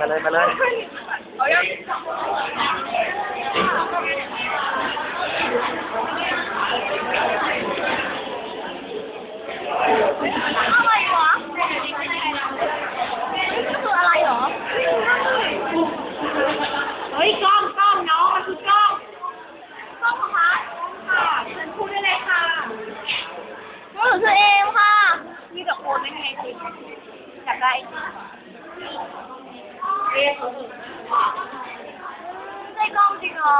มาเลยมาเลยเอายังอะไรวะนี่คืออะไรหรอ เฮ้ยกล้องกล้องน้องมันคือกล้องกล้องเหรอคะค่ะเชิญพูดได้เลยค่ะหนูคือเอมค่ะ มีแต่โคนไม่ไงจริงอยากได้จริง เอมได้กล้องจริงเหรอ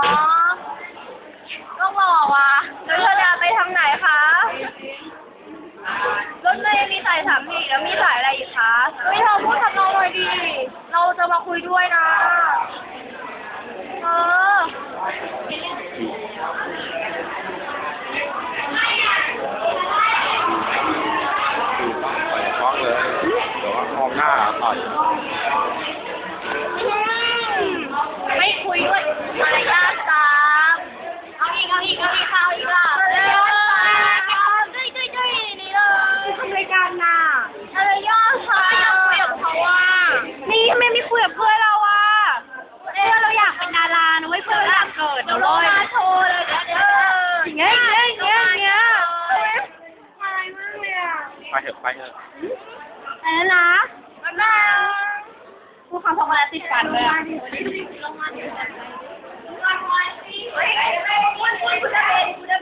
กล้องหล่อว่ะแล้วเธอจะไปทางไหนคะ รถเมย์มีสายสามสี่แล้วมีสายอะไรอีกคะเฮ้ยเธอพูดทำนองหน่อยดี เราจะมาคุยด้วยนะ เออต่อยคล้องเลยเดี๋ยวว่ามองหน้าต่อย เถอะไปเถอะอะไรนะบ๊ายบายพูดคำสองวันติดกันเลยอะเฮ้ยเฮ้ยอ้วนอ้วนกูได้เบสกูได้